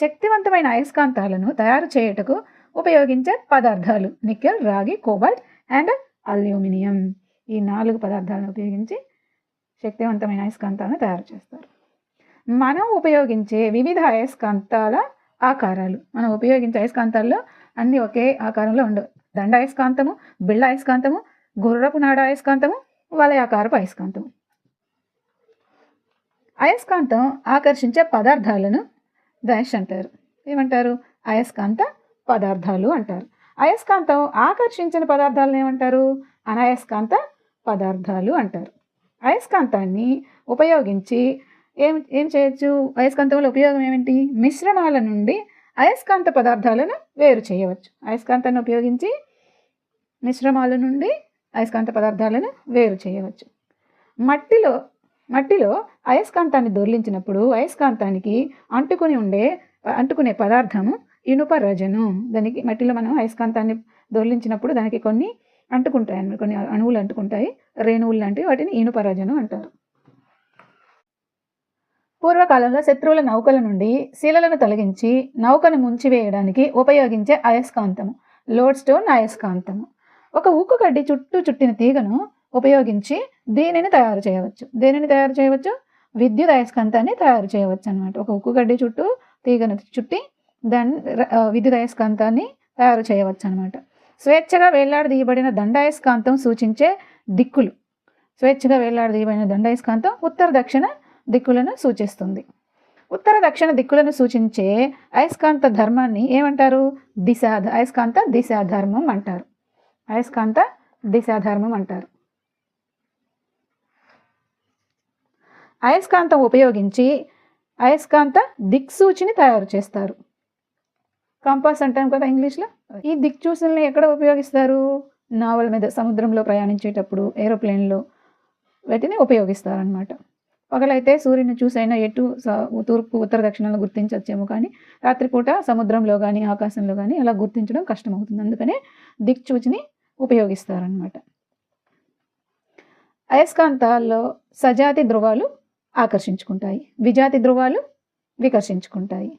శక్తివంతమైన అయస్కాంతాలను తయారు చేయుటకు ఉపయోగించే పదార్థాలు నికెల్ రాగి కోబాల్ట్ అండ్ అల్యూమినియం. ఈ నాలుగు పదార్థాలను ఉపయోగించి శక్తివంతమైన అయస్కాంతాలను తయారు చేస్తారు. మనం ఉపయోగించే వివిధ అయస్కాంతాల ఆకారాలు. మనం ఉపయోగించే అయస్కాంతాల్లో అన్నీ ఒకే ఆకారంలో ఉండవు దండ అయస్కాంతము బిళ్ళ అయస్కాంతము గుర్రపు నాడ అయస్కాంతము వలయాకారపు అయస్కాంతము. అయస్కాంతం ఆకర్షించే పదార్థాలను డాష్ అంటారు. ఏమంటారు? అయస్కాంత పదార్థాలు అంటారు. అయస్కాంతం ఆకర్షించిన పదార్థాలను ఏమంటారు? అనయస్కాంత పదార్థాలు అంటారు. అయస్కాంతాన్ని ఉపయోగించి ఏం ఏం చేయొచ్చు? అయస్కాంతం వల్ల ఉపయోగం ఏమిటి? మిశ్రమాల నుండి అయస్కాంత పదార్థాలను వేరు చేయవచ్చు. అయస్కాంతాన్ని ఉపయోగించి మిశ్రమాల నుండి అయస్కాంత పదార్థాలను వేరు చేయవచ్చు. మట్టిలో మట్టిలో అయస్కాంతాన్ని దొర్లించినప్పుడు అయస్కాంతానికి అంటుకుని ఉండే అంటుకునే పదార్థము ఇనుప రజను దానికి మట్టిలో మనం అయస్కాంతాన్ని దొర్లించినప్పుడు దానికి కొన్ని అంటుకుంటాయి అన్నమాట. కొన్ని అణువులు అంటుకుంటాయి. రేణువులు లాంటివి. వాటిని ఇనుప రజను అంటారు. పూర్వకాలంలో శత్రువుల నౌకల నుండి శిలలను తొలగించి నౌకను ముంచివేయడానికి ఉపయోగించే అయస్కాంతము. Load stone అయస్కాంతము. ఒక ఉక్కు కడ్డి చుట్టూ చుట్టిన తీగను ఉపయోగించి దీనిని తయారు చేయవచ్చు. దేనిని తయారు చేయవచ్చు? విద్యుత్ అయస్కాంతాన్ని తయారు చేయవచ్చు అనమాట ఒక ఉక్కు గడ్డి చుట్టూ తీగను చుట్టి దాన్ని విద్యుత్ అయస్కాంతాన్ని తయారు చేయవచ్చు అనమాట స్వేచ్ఛగా వేలాడదీయబడిన దండాయస్కాంతం సూచించే దిక్కులు. స్వేచ్ఛగా వేలాడదీయబడిన దండాయస్కాంతం ఉత్తర దక్షిణ దిక్కులను సూచిస్తుంది. ఉత్తర దక్షిణ దిక్కులను సూచించే అయస్కాంత ధర్మాన్ని ఏమంటారు? దిశా అయస్కాంత దిశాధర్మం అంటారు. అయస్కాంత దిశాధర్మం అంటారు. అయస్కాంతం ఉపయోగించి అయస్కాంత దిక్సూచిని తయారు చేస్తారు. కంపాస్ అంటాం కదా ఇంగ్లీష్లో? ఈ దిక్సూచనల్ని ఎక్కడ ఉపయోగిస్తారు? నావల మీద సముద్రంలో ప్రయాణించేటప్పుడు ఏరోప్లేన్లో వీటిని ఉపయోగిస్తారనమాట పగలైతే సూర్యుని చూసైనా ఎటు తూర్పు ఉత్తర దక్షిణాలను గుర్తించవచ్చేమో కానీ రాత్రిపూట సముద్రంలో కానీ ఆకాశంలో కానీ అలా గుర్తించడం కష్టమవుతుంది. అందుకనే దిక్సూచిని ఉపయోగిస్తారనమాట అయస్కాంతాల్లో సజాతి ధృవాలు ఆకర్షించుకుంటాయి. విజాతి ధ్రువాలు వికర్షించుకుంటాయి.